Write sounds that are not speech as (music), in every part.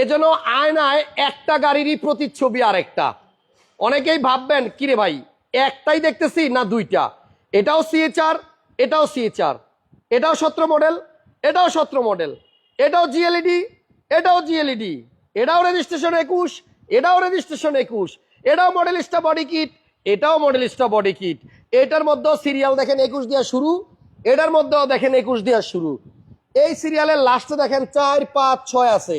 এজন্য আয়নায় একটা গাড়িরই প্রতিচ্ছবি আরেকটা। অনেকেই ভাববেন, কিরে ভাই, একটাই দেখতেছি না দুইটা? এটাও সিএচআর এটাও সিএচআর এটাও সত্র মডেল, এটাও সত্র মডেল। এটাও জিএলইডি এটাও জিএলইডি এটাও রেজিস্ট্রেশন একুশ, এটাও রেজিস্ট্রেশন একুশ। এটাও মডেলিস্টা বডি কিট, এটাও মডেলিস্টা বডি কিট। এটার মধ্যেও সিরিয়াল দেখেন একুশ দেওয়া শুরু, এটার মধ্যেও দেখেন একুশ দেওয়া শুরু। এই সিরিয়ালের লাস্টে দেখেন চার, পাঁচ, ছয় আছে।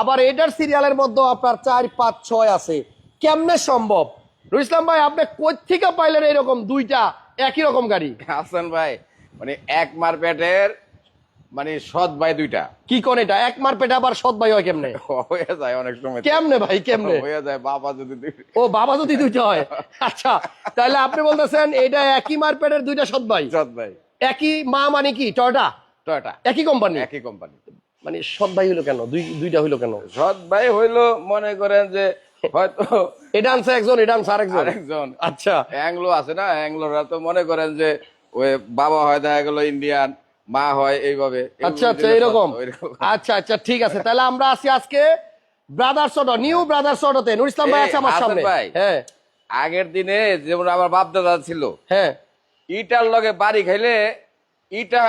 আবার এটার সিরিয়ালের মধ্যেও আপনার চার পাঁচ ছয় আছে। কেমনে সম্ভব? রুল ইসলাম ভাই আপনি কই থেকে পাইলেন এরকম দুইটা একই রকম গাড়ি? হাসান ভাই মানে এক মারপেটের মানে সৎ ভাই দুইটা। কি কোন এটা? এক মার পেটে আবার সৎ ভাই হয় কেমনে? হয়ে যায় অনেক সময় কেমনে ভাই কেমনে? হয়ে যায় বাবা যদি ও বাবা যদি দুইটা হয়? আচ্ছা তাহলে আপনি বলতেছেন এটা একই মার পেটের দুইটা সৎ ভাই? সৎ ভাই। একই মা মানে কি? টয়টা? টয়টা। একই কোম্পানি? একই কোম্পানি। মানে সৎ ভাই হইল কেন? দুই দুইটা হইল কেন? সৎ ভাই হইল মনে করেন যে হয়তো (laughs) এটা আনছে একজন এটা আনছে আরেকজন। আরেকজন আচ্ছা। অ্যাংলো আছে না? অ্যাংলোরা তো মনে করেন যে ওই বাবা হয় দেখা গেল ইন্ডিয়ান মা হয় এইভাবে। আচ্ছা আচ্ছা এরকম। আচ্ছা আচ্ছা ঠিক আছে। তাহলে আমরা আছি আজকে ব্রাদার্স অটো নিউ ব্রাদার্স অটোতে নুর ইসলাম ভাই আছে আমার সামনে। হ্যাঁ। আগের দিনে যেমন আমার বাপ দাদা ছিল হ্যাঁ। ইটার লগে বাড়ি খাইলে ইটা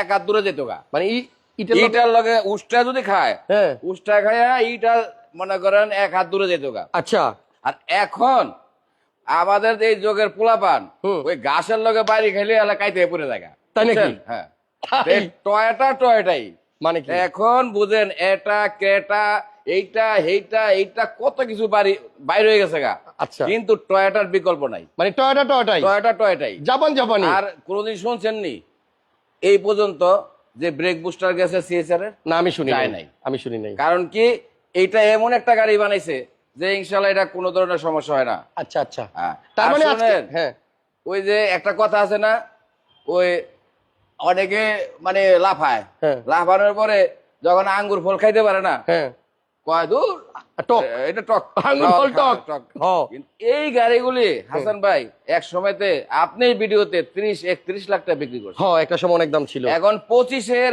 এক হাত দূরে যেত গা। মানে ইটের লগে উষ্টা যদি খায় হ্যাঁ। উষ্টা খাইয়া ইটা মনে করেন এক হাত দূরে যেত আচ্ছা। আর এখন আমাদের এই যোগের পোলাপান ওই ঘাসের লগে বাড়ি খাইলে এলা কাইতে পড়ে জায়গা তাই নাকি? হ্যাঁ। টয়টা টয়টাই। মানে এখন বুঝেন এটা ক্রেটা এইটা এইটা এইটা কত কিছু বাড়ি বাইরে হয়ে গেছে গা। আচ্ছা। কিন্তু টয়টার বিকল্প নাই। মানে টয়টা টয়টাই? টয়টা টয়টাই। জাপান জাপানি আর কোনোদিন শুনছেন নি এই পর্যন্ত যে ব্রেক বুস্টার গেছে সিএসআর এর? না আমি শুনি নাই। আমি শুনি নাই কারণ কি এইটা এমন একটা গাড়ি বানাইছে যে ইনশাল্লাহ এটা কোনো ধরনের সমস্যা হয় না। আচ্ছা আচ্ছা। হ্যাঁ। তার মানে আজকে হ্যাঁ। ওই যে একটা কথা আছে না ওই অনেকে মানে লাফায়। হ্যাঁ। লাফানোর পরে যখন আঙ্গুর ফল খাইতে পারে না হ্যাঁ কয় টক। এটা টক। আঙ্গুর ফল টক। এই গাড়িগুলি হাসান ভাই এক সময়তে আপনি ভিডিওতে ত্রিশ একত্রিশ লাখ টাকা বিক্রি করছেন। একটা সময় অনেক দাম ছিল। এখন পঁচিশের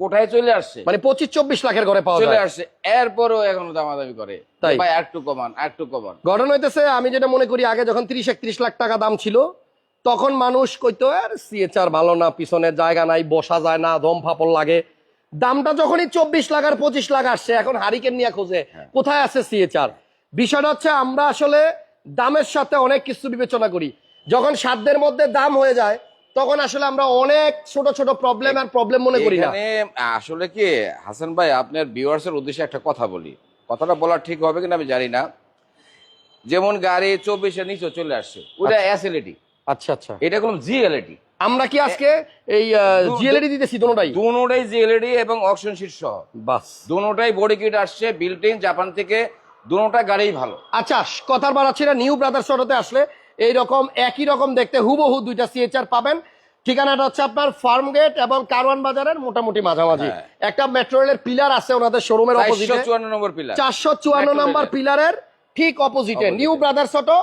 কোঠায় চলে আসছে। মানে পঁচিশ চব্বিশ লাখের ঘরে পাওয়া চলে আসছে। এরপরও এখনও দামাদামি করে। তাই? ভাই একটু কমান একটু কমান। ঘটনা হইতেছে আমি যেটা মনে করি আগে যখন তিরিশ একত্রিশ লাখ টাকা দাম ছিল তখন মানুষ কইতো আর সিএচআর ভালো না পিছনে জায়গা নাই বসা যায় না দম ফাপল লাগে। দামটা যখনই চব্বিশ লাখ আর পঁচিশ লাখ আসছে এখন হারিকেন নিয়ে খোঁজে। কোথায় আছে সিএচআর বিষয়টা হচ্ছে আমরা আসলে দামের সাথে অনেক কিছু বিবেচনা করি। যখন সাধ্যের মধ্যে দাম হয়ে যায় তখন আসলে আমরা অনেক ছোট ছোট প্রবলেম আর প্রবলেম মনে করি না। আসলে কি হাসান ভাই আপনার ভিউয়ার্স এর উদ্দেশ্যে একটা কথা বলি। কথাটা বলা ঠিক হবে কিনা আমি জানি না। যেমন গাড়ি চব্বিশের নিচে চলে আসছে ওটা এসএলইডি আচ্ছা আচ্ছা। এটা কোনো জিএলইডি আমরা কি আজকে এই জিএলইডি দিতেছি দুটোটাই দুটাই জিএলইডি এবং অকশন শীর্ষ। বাস। দুটাই বডি কিট আসছে বিল্ট জাপান থেকে। দুটা গাড়িই ভালো। আচ্ছা কথার বাড়াচ্ছি না নিউ ব্রাদার্স অটোতে আসলে এইরকম একই রকম দেখতে হুবহু দুইটা সিএচআর পাবেন। ঠিকানাটা হচ্ছে আপনার ফার্ম গেট এবং কারওয়ান বাজারের মোটামুটি মাঝামাঝি। হ্যাঁ। একটা মেট্রো রেলের পিলার আছে ওনাদের শোরুমের অপোজিটে চুয়ান্ন নম্বর পিলার চারশো চুয়ান্ন Metro নাম্বার rail-এর। পিলারের ঠিক অপোজিটে নিউ ব্রাদার্স অটো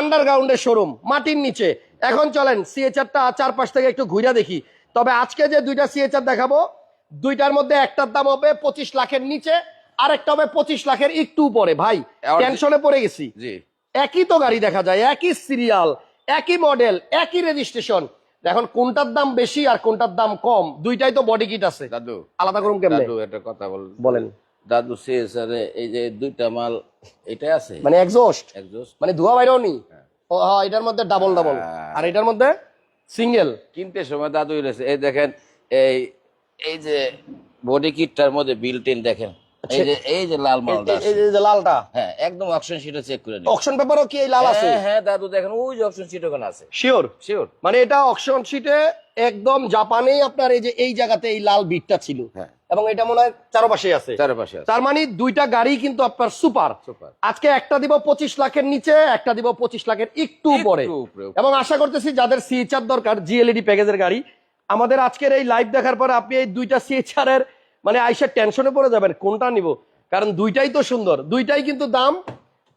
আন্ডারগ্রাউন্ডের শোরুম মাটির নিচে। এখন চলেন সিএচআরটা চারপাশ থেকে একটু ঘুরে দেখি। তবে আজকে যে দুইটা সিএচআর দেখাবো দুইটার মধ্যে একটার দাম হবে পঁচিশ লাখের নিচে আরেকটা হবে পঁচিশ লাখের একটু উপরে। ভাই টেনশনে পড়ে গেছি। একই তো গাড়ি দেখা যায় একই সিরিয়াল একই মডেল একই রেজিস্ট্রেশন এখন কোনটার দাম বেশি আর কোনটার দাম কম দুইটাই তো বডি কিট আছে। দাদু আলাদা করুন কেমনে? দাদু একটা কথা বল। বলেন। দাদু সিএসআর এই যে দুইটা মাল এটাই আছে? মানে এক্সস্ট একজোস্ট মানে ধোয়া বাইরেও নি এটার মধ্যে ডাবল ডাবল হ্যাঁ। আর এটার মধ্যে সিঙ্গেল কিনতে সময় দাদু রয়েছে এই দেখেন এই এই যে বডি কিটটার মধ্যে বিল্ট ইন দেখেন। এই যে এই যে লাল মালটা এই যে লালটা? হ্যাঁ একদম অপশন শিটে চেক করে নিন। অকশন পেপারও কি এই লাল আছে? হ্যাঁ হ্যাঁ দাদু দেখেন ওই যে অপশন শিট ওখানে আছে। শিওর শিওর মানে এটা অকশন শিটে একদম জাপানেই আপনার এই যে এই জায়গাতে এই লাল বিটটা ছিল। হ্যাঁ। এবং এটা মনে হয় চারপাশে আছে। চারপাশে তার মানে দুইটা গাড়ি কিন্তু আপনার সুপার। আজকে একটা দিব পঁচিশ লাখের নিচে একটা দিব পঁচিশ লাখের একটু উপরে। এবং আশা করতেছি যাদের সিএচআর দরকার জিএলইডি প্যাকেজের গাড়ি আমাদের আজকের এই লাইভ দেখার পরে আপনি এই দুইটা সিএচআর এর মানে আইসার টেনশনে পড়ে যাবেন কোনটা নিব? কারণ দুইটাই তো সুন্দর। দুইটাই কিন্তু দাম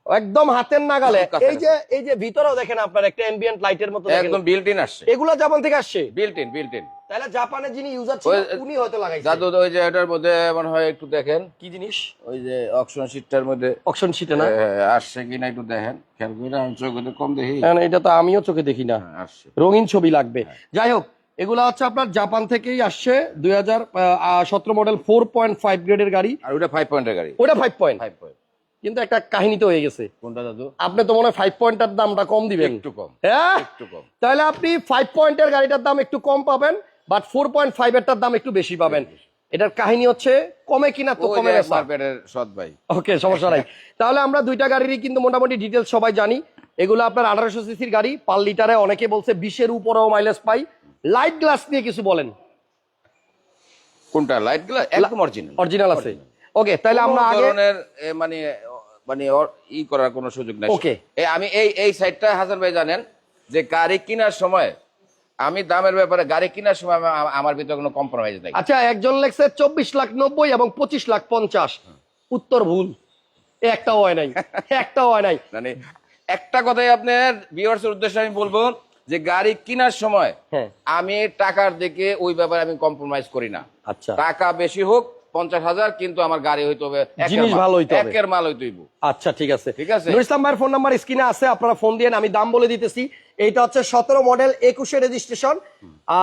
একদম হাতের নাগালে। এই যে এই যে ভিতরেও দেখেন আপনার একটা এম্বিয়েন্ট লাইটের মতো একদম বিল্ট ইন আসছে। এগুলো জাপান থেকে আসছে? বিল্ট ইন বিল্ট ইন তাহলে জাপানে যিনি ইউজার ছিলেন উনি হয়তো লাগাইছে। দাদু ওই যে এটার মধ্যে মনে হয় একটু দেখেন। কি জিনিস? ওই যে অকশন সিটটার মধ্যে। অকশন শিটে না? এ, আসছে কিনা একটু দেখেন। খেয়াল করে আমি চোখে কম দেখি। না, না, এটা তো আমিও চোখে দেখি না। হ্যাঁ, আসছে। রঙিন ছবি লাগবে। যাই হোক এগুলো হচ্ছে আপনার জাপান থেকেই আসছে দুই হাজার সতেরো মডেল ফোর পয়েন্ট ফাইভ গ্রেডের গাড়ি। আর ওটা ফাইভ পয়েন্টের গাড়ি। ওটা ফাইভ পয়েন্ট ফাইভ পয়েন্ট কিন্তু একটা কাহিনী তো হয়ে গেছে। কোনটা দাদু? আপনি তো মনে হয় ফাইভ পয়েন্টের দামটা কম দিবেন। একটু কম। হ্যাঁ? একটু কম। তাহলে আপনি ফাইভ পয়েন্টের গাড়িটার দাম একটু কম পাবেন। বাট ফোর পয়েন্ট ফাইভ এরটার দাম একটু বেশি পাবেন। এটার কাহিনী হচ্ছে কমে কিনা তো কমে সৎ ভাই। ওকে সমস্যা নাই। তাহলে আমরা দুইটা গাড়িরই কিন্তু মোটামুটি ডিটেলস সবাই জানি। এগুলো আপনার আঠারোশো সিসির গাড়ি পার লিটারে অনেকে বলছে বিশের উপরেও মাইলেজ পাই। লাইট গ্লাস নিয়ে কিছু বলেন। কোনটা? লাইটগুলো একদম অরিজিনাল অরিজিনাল আছে। ওকে তাহলে আমরা আগে মানে মানে ই করার কোনো সুযোগ নাই। ওকে। আমি এই এই সাইডটা হাসান ভাই জানেন যে গাড়ি কেনার সময় আমি দামের ব্যাপারে গাড়ি কেনার সময় আমার ভিতরে কোনো কম্প্রোমাইজ নাই। আচ্ছা একজন লেখছে চব্বিশ লাখ নব্বই এবং পঁচিশ লাখ পঞ্চাশ। উত্তর ভুল। একটাও হয় নাই। (laughs) একটাও হয় নাই। মানে একটা কথাই আপনার ভিউয়ার্সের উদ্দেশ্যে আমি বলব যে গাড়ি কেনার সময় হ্যাঁ। আমি টাকার দিকে ওই ব্যাপারে আমি কম্প্রোমাইজ করি না। আচ্ছা। টাকা বেশি হোক পঞ্চাশ হাজার কিন্তু আমার গাড়ি হইতে হবে জিনিস। ভালো হইতে হবে। একের মাল হইতে হইব আচ্ছা ঠিক আছে। ঠিক আছে। নুর ইসলাম ভাইয়ের ফোন নাম্বার স্ক্রিনে আছে আপনারা ফোন দিয়ে আমি দাম বলে দিতেছি। এইটা হচ্ছে সতেরো মডেল একুশে রেজিস্ট্রেশন।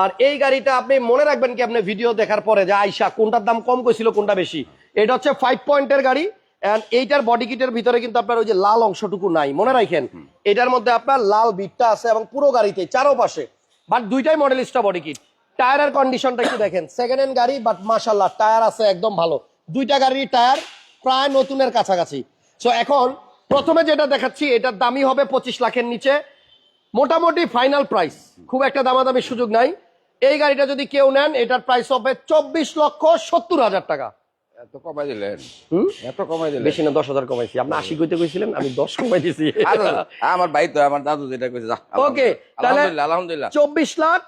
আর এই গাড়িটা আপনি মনে রাখবেন কি আপনি ভিডিও দেখার পরে যে আইসা কোনটার দাম কম কইছিল কোনটা বেশি? এটা হচ্ছে ফাইভ পয়েন্টের গাড়ি এন্ড এইটার বডি কিটের ভিতরে কিন্তু আপনার ওই যে লাল অংশটুকু নাই। মনে রাখেন এটার মধ্যে আপনার লাল বিটটা আছে এবং পুরো গাড়িতে চারো পাশে বাট দুইটাই মডেলিস্টা বডি কিট টায়ারের কন্ডিশনটা একটু দেখেন। সেকেন্ড হ্যান্ড গাড়ি বাট মাশাল্লাহ টায়ার আছে একদম ভালো। দুইটা গাড়ির টায়ার প্রায় নতুনের কাছাকাছি। সো এখন প্রথমে যেটা দেখাচ্ছি এটার দামই হবে পঁচিশ লাখের নিচে। মোটামুটি ফাইনাল প্রাইস খুব একটা দামাদামি সুযোগ নাই। এই গাড়িটা যদি কেউ নেন এটার প্রাইস হবে চব্বিশ লক্ষ সত্তর হাজার টাকা। এত কমাই দিলেন? এত কমাই দিলেন। বেশি না দশ হাজার কমাইছি। আপনি আশি কইতে কইছিলেন আমি দশ কমাই দিছি আমার ভাই তো আমার দাদু যেটা কইছে ওকে, আলহামদুলিল্লাহ আলহামদুলিল্লাহ। চব্বিশ লাখ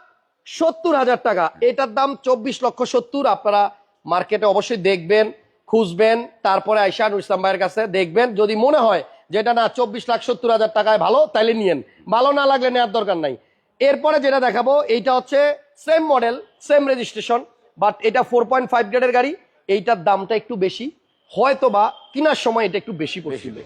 সত্তর হাজার টাকা। এটার দাম চব্বিশ লক্ষ সত্তর। আপনারা মার্কেটে অবশ্যই দেখবেন খুঁজবেন তারপরে আইসা নুর ইসলাম ভাইয়ের কাছে দেখবেন। যদি মনে হয় যেটা না চব্বিশ লাখ সত্তর হাজার টাকায় ভালো তাইলে নিয়েন। ভালো না লাগলে নেওয়ার দরকার নাই। এরপরে যেটা দেখাবো এইটা হচ্ছে same model same registration but এটা ফোর পয়েন্ট ফাইভ গ্রেডের গাড়ি। এইটার দামটা একটু বেশি। হয়তো বা কেনার সময় এটা একটু বেশি পড়ছিল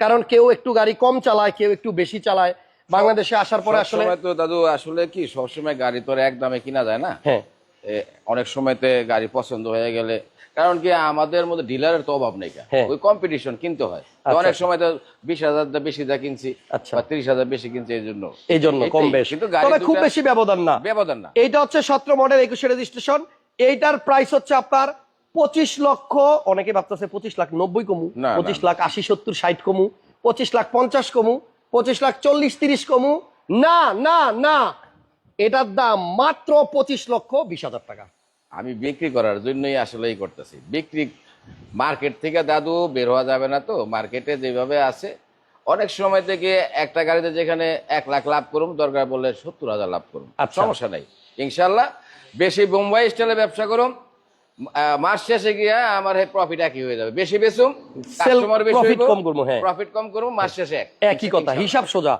কারণ কেউ একটু গাড়ি কম চালায় কেউ একটু বেশি চালায়। বাংলাদেশে আসার পরে আসলে তো দাদু আসলে কি সবসময় গাড়ি তো এক দামে কিনা যায় না? হ্যাঁ। অনেক সময়তে গাড়ি পছন্দ হয়ে গেলে কারণ কি আমাদের মধ্যে ডিলারের তো অভাব নেই হ্যাঁ। ওই কম্পিটিশন কিনতে হয়। আচ্ছা, অনেক সময় তো বিশ হাজার বেশি দা কিনছি আচ্ছা। বা তিরিশ হাজার বেশি কিনছি এই জন্য। এই জন্য কম বেশি। কিন্তু গাড়ি খুব বেশি ব্যবধান না। ব্যবধান না। এইটা হচ্ছে সতেরো মডেল একুশে রেজিস্ট্রেশন। এইটার প্রাইস হচ্ছে আপনার পঁচিশ লক্ষ অনেকে ভাবতেছে পঁচিশ লাখ নব্বই কমু পঁচিশ লাখ আশি সত্তর ষাট কমু পঁচিশ লাখ পঞ্চাশ কমু। পঁচিশ লাখ চল্লিশ তিরিশ কমু। না না না। এটার দাম মাত্র পঁচিশ লক্ষ বিশ হাজার টাকা। আমি বিক্রি করার জন্যই আসলে এই করতেছি। বিক্রি মার্কেট থেকে দাদু বের হওয়া যাবে না তো। মার্কেটে যেভাবে আছে অনেক সময় থেকে একটা গাড়িতে যেখানে এক লাখ লাভ করুম দরকার বললে সত্তর হাজার লাভ করুন আচ্ছা। সমস্যা নাই। ইনশাল্লাহ বেশি বোম্বাই স্টাইলে ব্যবসা আহ, মাস শেষে গিয়ে আমার প্রফিট একই হয়ে যাবে। বেশি বেচুম Sell কাস্টমার বেশি profit কম করব, হ্যাঁ। প্রফিট কম করুম মাস শেষে একই কথা হিসাব সোজা।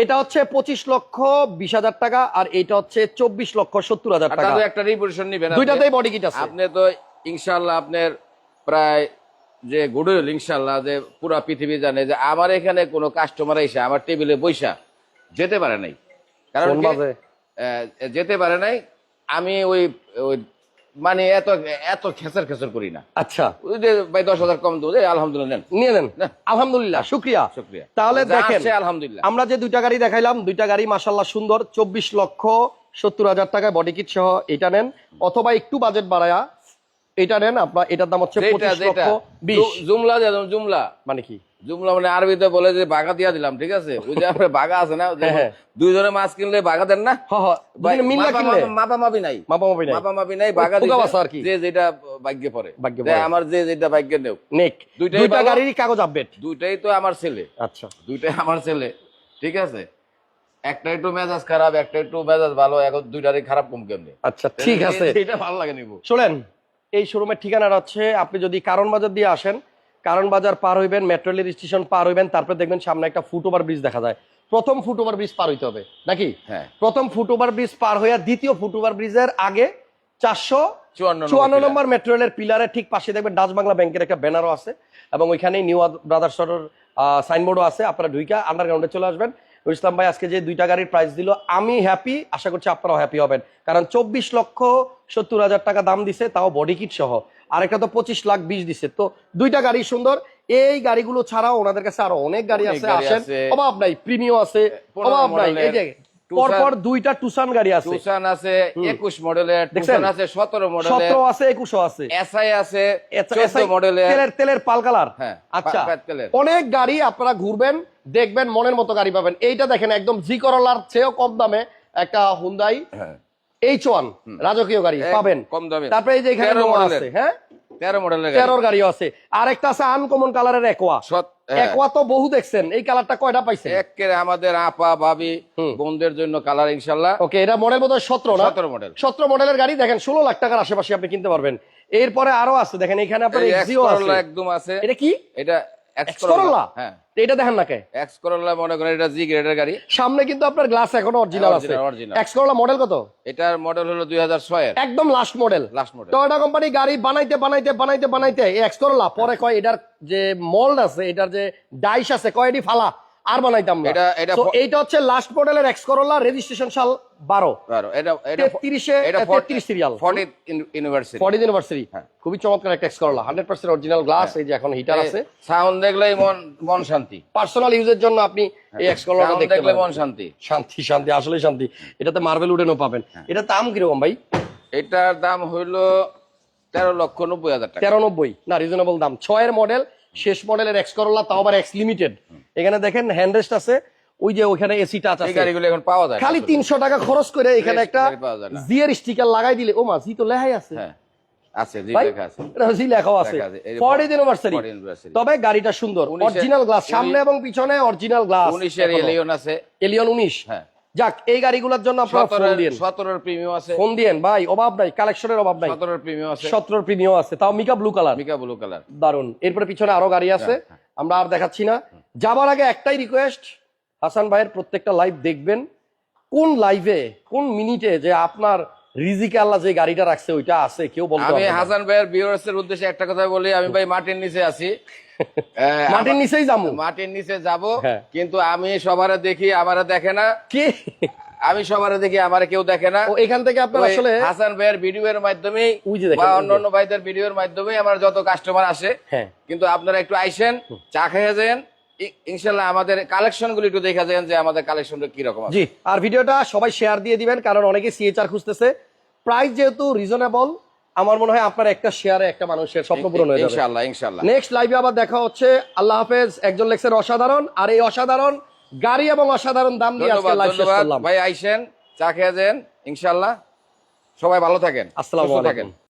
এটা হচ্ছে পঁচিশ লক্ষ বিশ হাজার টাকা আর এটা হচ্ছে চব্বিশ লক্ষ সত্তর হাজার টাকা। একটা রিপোজিশন নিবেন। দুইটাতেই বডি কিট আছে। আপনি তো ইনশাল্লাহ আপনার প্রায় যে গুডউইল ইনশাল্লাহ যে পুরা পৃথিবী জানে যে আমার এখানে কোনো কাস্টমার এসে আমার টেবিলে বৈশা যেতে পারে নাই। কারণ যেতে পারে নাই। আমি ওই ওই মানে এত এত খেসার খেসার করি না। আচ্ছা। ওই যে ভাই দশ হাজার কম দেবো আলহামদুলিল্লাহ নেন। নিয়ে নেন। না। আলহামদুলিল্লাহ শুক্রিয়া। শুক্রিয়া। তাহলে দেখেন আলহামদুলিল্লাহ। আমরা যে দুইটা গাড়ি দেখাইলাম দুইটা গাড়ি মাসাল্লাহ সুন্দর চব্বিশ লক্ষ সত্তর হাজার টাকায় বডি কিট সহ এটা নেন। অথবা একটু বাজেট বাড়ায়া এটা নেন আপনার এটার দাম হচ্ছে পঁচিশ লক্ষ বিশ। জুমলা মানে কি? জুমলা মানে আরবিতে বলে যে বাগা দিয়া দিলাম ঠিক আছে? ওই যে আপনার বাগা আছে না হ্যাঁ। দুইজনে মাছ কিনলে বাগা দেন না? মাপা- নাই। নাই। আর কি। যে যেটা ভাগ্যে পড়ে। ভাগ্যে আমার যে যেটা ভাগ্যে নেও নেক। দুইটাই দুইটা গাড়িরই কাগজ আপডেট দুইটাই তো আমার ছেলে। আচ্ছা। দুইটাই আমার ছেলে ঠিক আছে? একটা একটু মেজাজ খারাপ একটা একটু মেজাজ ভালো এখন দুইটারই খারাপ কম কেমনি? আচ্ছা ঠিক আছে। এটা ভালো লাগে নিব। শোনেন এই শোরুমের ঠিকানাটা হচ্ছে আপনি যদি কারণ বাজার দিয়ে আসেন কারণ বাজার পার হইবেন মেট্রো রেল স্টেশন পার হইবেন তারপর দেখবেন সামনে একটা ফুট ওভার ব্রিজ দেখা যায়। প্রথম ফুট ওভার ব্রিজ পার হইতে হবে নাকি? হ্যাঁ। প্রথম ফুট ওভার ব্রিজ পার হইয়া দ্বিতীয় ফুট ওভার ব্রিজের আগে চারশো চুয়ান্ন নম্বর মেট্রো রেলের পিলারের ঠিক পাশে দেখবেন ডাচ বাংলা ব্যাংকের একটা ব্যানারও আছে এবং ওইখানে নিউ ব্রাদার্সের সাইনবোর্ডও আছে আপনারা ঢুইকা আন্ডারগ্রাউন্ডে চলে আসবেন। ইসলাম ভাই আজকে যে দুইটা গাড়ির প্রাইস দিল আমি হ্যাপি আশা করছি আপনারাও হ্যাপি হবেন কারণ চব্বিশ লক্ষ সত্তর হাজার টাকা দাম দিছে তাও বডি কিট সহ। আরেকটা তো পঁচিশ লাখ বিশ দিছে। তো দুইটা গাড়ি সুন্দর। এই গাড়িগুলো ছাড়াও ওনাদের কাছে আরও অনেক গাড়ি আছে আসেন। অভাব নাই প্রিমিও আছে। অভাব নাই। এই যে পরপর দুইটা টুসান গাড়ি আছে। টুসান আছে একুশ মডেলের টুসান আছে সতেরো মডেলের সতেরো আছে একুশও আছে। এসআই আছে মডেলের তেলের তেলের পাল কালার। হ্যাঁ, আচ্ছা। অনেক গাড়ি আপনারা ঘুরবেন দেখবেন মনের মতো গাড়ি পাবেন। এইটা দেখেন একদম জি করলার চেয়েও কম দামে একটা হুন্দাই হ্যাঁ। এইচ ওয়ান রাজকীয় গাড়ি পাবেন। কম দামে। তারপরে এই যে এখানে আছে হ্যাঁ? তেরো মডেলের তেরোর গাড়িও আছে। আর একটা আছে আনকমন কালারের একোয়া হ্যাঁ। একোয়া তো বহু দেখছেন। এই কালারটা কয়টা একের আমাদের আপা ভাবি হুম। বোনদের জন্য কালার ইনশাল্লাহ ওকে এটা মডেল বোধ হয় সতেরো না? সতেরো মডেল সতেরো মডেলের গাড়ি দেখেন ষোলো লাখ টাকার আশেপাশে আপনি কিনতে পারবেন। এরপরে আরও আছে দেখেন এখানে আপনার একদম আছে। এটা কি? এটা হ্যাঁ। এটা দেখেন না কে? এক্স করোলা মনে করেন এটা জি গ্রেডের গাড়ি। সামনে কিন্তু আপনার গ্লাস এখনও অরিজিনাল আছে। এক্স করোলা মডেল কত? এটার মডেল হলো দুই হাজার ছয়ের একদম last model last model Toyota company গাড়ি বানাইতে বানাইতে বানাইতে বানাইতে এই এক্স করোলা পরে কয় এটার যে মোল্ড আছে এটার যে ডাইস আছে কয় এটি? ফালা। আর বানাইতাম না। এটা- এটা এইটা হচ্ছে লাস্ট মডেলের এক্স করোলা রেজিস্ট্রেশন সাল বারো। এটা এটা তেত্রিশে এটা তেত্রিশ serial forty university forty university হ্যাঁ। খুবই চমৎকার একটা X Corolla hundred percent original glass এই যে এখন হিটার আছে। সাউন্ড দেখলেই মন মন শান্তি। পার্সোনাল ইউজের জন্য আপনি এই এক্স করোলাটা দেখতে দেখলে মন শান্তি। শান্তি শান্তি আসলে শান্তি। এটাতে মার্বেল উডেনও পাবেন। হ্যাঁ। এটা দাম কীরকম ভাই? এটার দাম হইল তেরো লক্ষ নব্বই হাজার টাকা। তেরো নব্বই। না রিজনেবল দাম। ছয়ের মডেল শেষ মডেলের এক্স করোলা তাও আবার এক্স লিমিটেড এখানে দেখেন হ্যান্ডরেস্ট আছে ওই যে ওখানে এসি টাচ আছে। গাড়িগুলো এখন পাওয়া যায় খালি আসলে। তিনশো টাকা খরচ করে এখানে একটা। জিয়ের স্টিকার লাগাই দিলে ও মা জি তো লেহাই আছে। হ্যাঁ আছে জি লেখা আছে। এটা জি লেখাও আছে। লেখা আছে। এই যে ফর্টি ইউনিভার্সারি তবে গাড়িটা সুন্দর। অরিজিনাল গ্লাস সামনে এবং পিছনে অরিজিনাল গ্লাস উনিশের এলিয়ন আছে। এলিয়ন উনিশ। হ্যাঁ। যাক এই গাড়িগুলোর জন্য আপনারা ফোন দিন 17 এর প্রিমিয়াম আছে। ফোন দিয়েন ভাই অভাব নাই কালেকশনের অভাব নাই। 17 এর প্রিমিয়াম আছে। 17 এর প্রিমিয়াম আছে তাও mica blue colour mica blue colour দারুণ এরপরে পিছনে আরও গাড়ি আছে হ্যাঁ, আমরা আর দেখাচ্ছি না। যাবার আগে একটাই রিকোয়েস্ট হাসান ভাইয়ের প্রত্যেকটা লাইভ দেখবেন। কোন লাইভে কোন মিনিটে যে আপনার রিজিকে আল্লাহ যে গাড়িটা রাখছে ওইটা আছে কেউ বলতে আমি হাসান ভাইয়ের ভিউয়ার্স এর উদ্দেশ্যে একটা কথা বলি আমি ভাই মাটির নিচে আছি। (laughs) মাটির নিচেই যাব। মাটির নিচে যাব হ্যাঁ। কিন্তু আমি সবারে দেখি আমারে দেখে না। কে? আমি সবারে দেখি আমারে কেউ দেখে না। এখান থেকে আপনার আসলে হাসান ভাইয়ের ওই যে দেখেন, বা অন্যান্য ভাইদের ভিডিওর মাধ্যমেই আমার যত কাস্টমার আসে হ্যাঁ। কিন্তু আপনারা একটু আইসেন চা খেয়ে যান। ইনশাল্লাহ আমাদের কালেকশনগুলো একটু দেখা যায় যে আমাদের কালেকশনটা কীরকম জি আর ভিডিওটা সবাই শেয়ার দিয়ে দিবেন কারণ অনেকে সিএচআর খুঁজতেছে। প্রাইস যেহেতু রিজনেবল আমার মনে হয় আপনার একটা শেয়ারে একটা মানুষের স্বপ্ন পূরণ হয়ে যাবে। নেক্সট লাইভে আবার দেখা হচ্ছে। আল্লাহ হাফেজ একজন লেখছেন অসাধারণ আর এই অসাধারণ গাড়ি এবং অসাধারণ দাম দিয়ে আজকে লাইভ শেষ করলাম। ভাই আইসেন চা খেয়ে যান ইনশাল্লাহ সবাই ভালো থাকেন আসসালামু আলাইকুম। থাকেন।